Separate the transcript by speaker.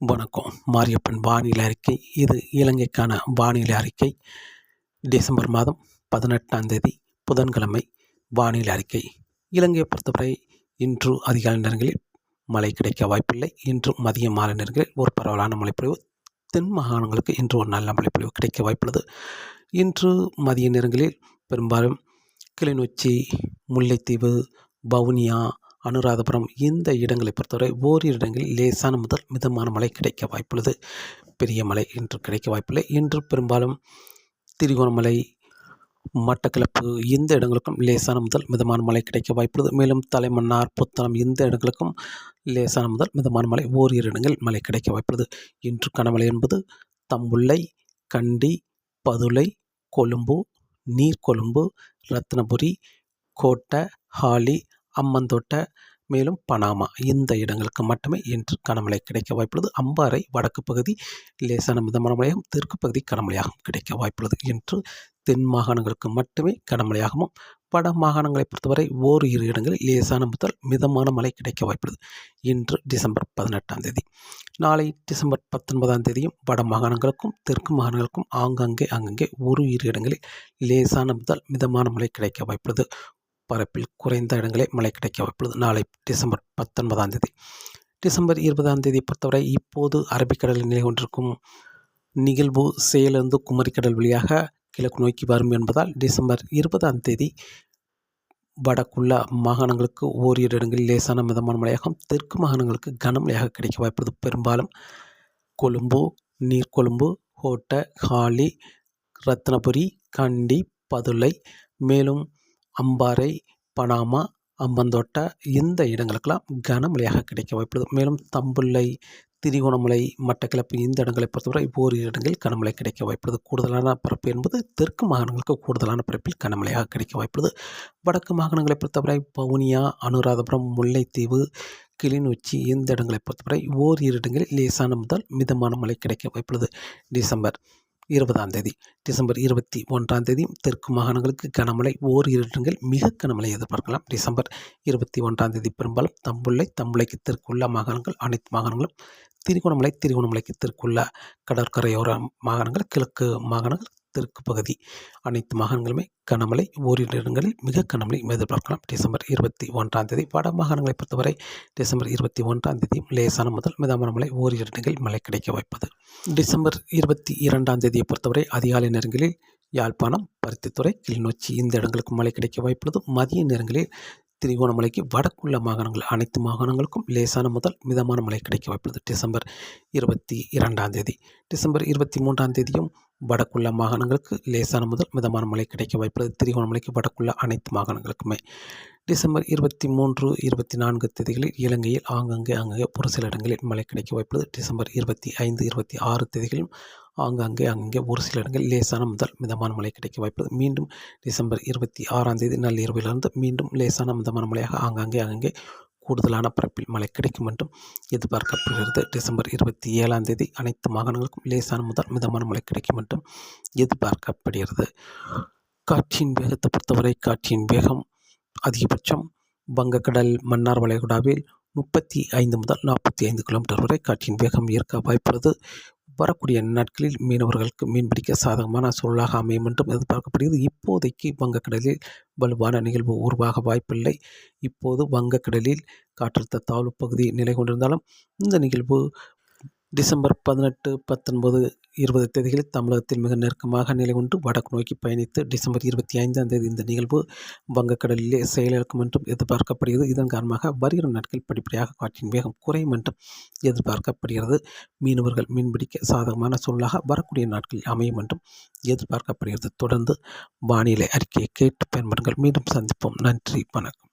Speaker 1: வணக்கம். மாரியப்பன் வானிலை அறிக்கை. இது இலங்கைக்கான வானிலை அறிக்கை. டிசம்பர் மாதம் பதினெட்டாம் தேதி புதன்கிழமை வானிலை அறிக்கை. இலங்கையை பொறுத்தவரை இன்று அதிகாலை நேரங்களில் மழை கிடைக்க வாய்ப்பில்லை. இன்று மதிய மாலை நேரங்களில் ஒரு பரவலான மழைப்பொழிவு. தென் மாகாணங்களுக்கு இன்று ஒரு நல்ல மழைப்பொழிவு கிடைக்க வாய்ப்புள்ளது. இன்று மதிய நேரங்களில் பெரும்பாலும் கிளிநொச்சி முல்லைத்தீவு வவுனியா அனுராதபுரம் இந்த இடங்களை பொறுத்தவரை ஓரிரு இடங்களில் லேசான முதல் மிதமான மழை கிடைக்க வாய்ப்புள்ளது. பெரிய மழை இன்று கிடைக்க வாய்ப்பில்லை. இன்று பெரும்பாலும் திருகோணமலை மட்டக்கிளப்பு இந்த இடங்களுக்கும் லேசான முதல் மிதமான மழை கிடைக்க வாய்ப்புள்ளது. மேலும் தலைமன்னார் புத்தளம் இந்த இடங்களுக்கும் லேசான முதல் மிதமான மழை ஓரிரு இடங்களில் மழை கிடைக்க வாய்ப்புள்ளது. இன்று கனமழை என்பது தம்புள்ளை கண்டி பதுளை கொழும்பு நீர்கொழும்பு ரத்னபுரி கோட்டை ஹாலி அம்மந்தோட்டை மேலும் பனாமா இந்த இடங்களுக்கு மட்டுமே இன்று கனமழை கிடைக்க வாய்ப்புள்ளது. அம்பாறை வடக்கு பகுதி லேசான மிதமான மழையாகவும் தெற்கு பகுதி கனமழையாகவும் கிடைக்க வாய்ப்புள்ளது. என்று தென் மாகாணங்களுக்கு மட்டுமே கனமழையாகவும் வட மாகாணங்களை பொறுத்தவரை ஓர் இரு இடங்களில் லேசான முதல் மிதமான மழை கிடைக்க வாய்ப்புள்ளது. இன்று டிசம்பர் பதினெட்டாம் தேதி. நாளை டிசம்பர் பத்தொன்பதாம் தேதியும் வட மாகாணங்களுக்கும் தெற்கு மாகாணங்களுக்கும் ஆங்காங்கே அங்கங்கே ஒரு இரு இடங்களில் லேசான முதல் மிதமான மழை கிடைக்க வாய்ப்புள்ளது. பரப்பில் குறைந்த இடங்களே மழை கிடைக்க வாய்ப்புள்ளது. நாளை டிசம்பர் பத்தொன்பதாம் தேதி. டிசம்பர் இருபதாம் தேதி பொறுத்தவரை இப்போது அரபிக்கடலில் நிலை கொண்டிருக்கும் நிகழ்வு செயலிருந்து குமரிக்கடல் வழியாக கிழக்கு நோக்கி வரும் என்பதால் டிசம்பர் இருபதாம் தேதி வடக்குள்ள மாகாணங்களுக்கு ஓரிரு இடங்களில் லேசான மிதமான மழையாகவும் தெற்கு மாகாணங்களுக்கு கனமழையாக கிடைக்க வாய்ப்புள்ளது. பெரும்பாலும் கொழும்பு நீர்கொழும்பு கோட்டை ஹாலி ரத்னபுரி கண்டி பதுளை மேலும் அம்பாறை பனாமா அம்பந்தோட்டை இந்த இடங்களுக்கெல்லாம் கனமழையாக கிடைக்க வாய்ப்புள்ளது. மேலும் தம்புள்ளை திரிகோணமலை மட்டக்கிளப்பு இந்த இடங்களை பொறுத்தவரை ஓர் இடங்களில் கனமழை கிடைக்க வாய்ப்புள்ளது. கூடுதலான பரப்பு என்பது தெற்கு மாகாணங்களுக்கு கூடுதலான பரப்பில் கனமழையாக கிடைக்க வாய்ப்புள்ளது. வடக்கு மாகாணங்களை பொறுத்தவரை பவுனியா அனுராதபுரம் முல்லைத்தீவு கிளிநொச்சி இந்த இடங்களை பொறுத்தவரை ஓரிரு இடங்களில் லேசான முதல் மிதமான மழை கிடைக்க வாய்ப்புள்ளது. டிசம்பர் இருபதாம் தேதி டிசம்பர் இருபத்தி ஒன்றாம் தேதி தெற்கு மாகாணங்களுக்கு கனமழை ஓரிரு இடங்கள் மிக கனமழை எதிர்பார்க்கலாம் டிசம்பர் இருபத்தி ஒன்றாம் தேதி பெரும்பாலும் தம்புள்ளை தம்புளைக்கு தெற்குள்ள மாகாணங்கள் அனைத்து மாகாணங்களும் திருகோணமலை திருகோணமலைக்கு தெற்குள்ள கடற்கரையோர மாகாணங்கள் கிழக்கு மாகாணங்கள் தெற்கு பகுதி. அனைத்து மாகாணங்களுமே கனமழை. ஓரிரு இடங்களில் மிக கனமழை. எதிர்பார்க்கலாம் டிசம்பர் இருபத்தி ஒன்றாம் தேதி வட மாகாணங்களை பொறுத்தவரை டிசம்பர் இருபத்தி ஒன்றாம் தேதி லேசான முதல் மிதமான மழை. ஓரிரு இடங்களில் மழை கிடைக்க வாய்ப்பது. டிசம்பர் இருபத்தி இரண்டாம் தேதியை பொறுத்தவரை அதிகாலை நேரங்களில் யாழ்ப்பாணம் பருத்தித்துறை கிளிநொச்சி இந்த இடங்களுக்கு மழை கிடைக்க வாய்ப்புள்ளது. மதிய நேரங்களில் திரிகோணமலைக்கு வடக்குள்ள மாகாணங்கள் அனைத்து மாகாணங்களுக்கும் லேசான முதல் மிதமான மழை கிடைக்க வாய்ப்புள்ளது. டிசம்பர் இருபத்தி இரண்டாம் தேதி. டிசம்பர் இருபத்தி மூன்றாம் தேதியும் வடக்குள்ள மாகாணங்களுக்கு லேசான முதல் மிதமான மழை கிடைக்க வாய்ப்புள்ளது. திரிகோணமலைக்கு வடக்குள்ள அனைத்து மாகாணங்களுக்குமே. டிசம்பர் இருபத்தி மூன்று இருபத்தி நான்கு தேதிகளில் இலங்கையில் ஆங்காங்கே அங்கங்கே ஒரு சில இடங்களில் மழை கிடைக்க வாய்ப்புள்ளது. டிசம்பர் இருபத்தி ஐந்து இருபத்தி ஆறு தேதிகளிலும் ஆங்காங்கே அங்கங்கே ஒரு சில இடங்களில் லேசான முதல் மிதமான மழை கிடைக்க வாய்ப்புள்ளது. மீண்டும் டிசம்பர் இருபத்தி ஆறாம் தேதி நள்ளிரவிலிருந்து மீண்டும் லேசான மிதமான மழையாக ஆங்காங்கே அங்கங்கே கூடுதலான பரப்பில் மழை கிடைக்கும் என்றும் எதிர்பார்க்கப்படுகிறது. டிசம்பர் இருபத்தி ஏழாம் தேதி அனைத்து மாகாணங்களுக்கும் லேசான முதல் மிதமான மழை கிடைக்கும் என்றும் எதிர்பார்க்கப்படுகிறது. காற்றின் வேகத்தை பொறுத்தவரை காற்றின் வேகம் அதிகபட்சம் வங்கக்கடல் மன்னார் வளைகுடாவில் முப்பத்தி ஐந்து முதல் நாற்பத்தி ஐந்து கிலோமீட்டர் வரை காற்றின் வேகம் இருக்க வாய்ப்புள்ளது. வரக்கூடிய நாட்களில் மீனவர்களுக்கு மீன்பிடிக்க சாதகமான சூழலாக அமையும் என்றும் எதிர்பார்க்கப்படுகிறது. இப்போதைக்கு வங்கக்கடலில் வலுவான நிகழ்வு உருவாக வாய்ப்பில்லை. இப்போது வங்கக்கடலில் காற்றழுத்த தாழ்வு பகுதி நிலை கொண்டிருந்தாலும் இந்த நிகழ்வு டிசம்பர் பதினெட்டு பத்தொன்பது இருபது தேதிகளில் தமிழகத்தில் மிக நெருக்கமாக நிலை கொண்டு வடக்கு நோக்கி பயணித்து டிசம்பர் இருபத்தி ஐந்தாம் தேதி இந்த நிகழ்வு வங்கக்கடலிலே செயலிழக்கும் என்றும் எதிர்பார்க்கப்படுகிறது. இதன் காரணமாக வருகிற நாட்கள் படிப்படியாக காற்றின் வேகம் குறையும் என்றும் எதிர்பார்க்கப்படுகிறது. மீனவர்கள் மீன்பிடிக்க சாதகமான சூழலாக வரக்கூடிய நாட்களில் அமையும் என்றும் எதிர்பார்க்கப்படுகிறது. தொடர்ந்து வானிலை அறிக்கையை கேட்டு பயன்படுங்கள். மீண்டும் சந்திப்போம். நன்றி. வணக்கம்.